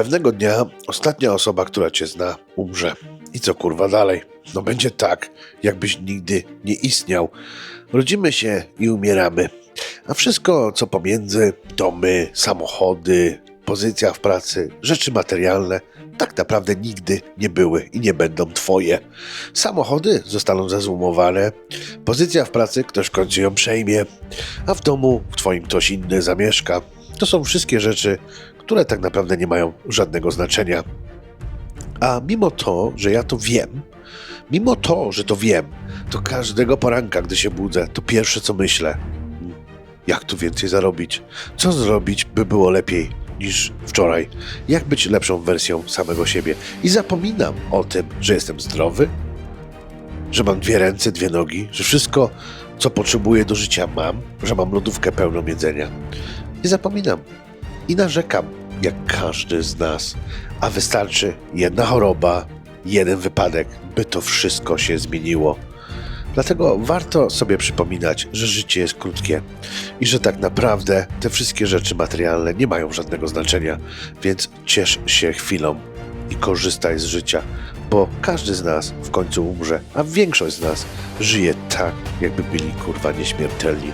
Pewnego dnia ostatnia osoba, która cię zna, umrze. I co kurwa dalej? No będzie tak, jakbyś nigdy nie istniał. Rodzimy się i umieramy. A wszystko, co pomiędzy, domy, samochody, pozycja w pracy, rzeczy materialne, tak naprawdę nigdy nie były i nie będą twoje. Samochody zostaną zazumowane, pozycja w pracy ktoś w końcu ją przejmie, a w domu w twoim ktoś inny zamieszka. To są wszystkie rzeczy, które tak naprawdę nie mają żadnego znaczenia. A mimo to, że ja to wiem, mimo to, że to wiem, to każdego poranka, gdy się budzę, to pierwsze co myślę, "Hmm, jak tu więcej zarobić? Co zrobić, by było lepiej niż wczoraj? Jak być lepszą wersją samego siebie? I zapominam o tym, że jestem zdrowy, że mam dwie ręce, dwie nogi, że wszystko, co potrzebuję do życia mam, że mam lodówkę pełną jedzenia. I zapominam. I narzekam, jak każdy z nas. A wystarczy jedna choroba, jeden wypadek, by to wszystko się zmieniło. Dlatego warto sobie przypominać, że życie jest krótkie i że tak naprawdę te wszystkie rzeczy materialne nie mają żadnego znaczenia, więc ciesz się chwilą i korzystaj z życia, bo każdy z nas w końcu umrze, a większość z nas żyje tak, jakby byli kurwa nieśmiertelni.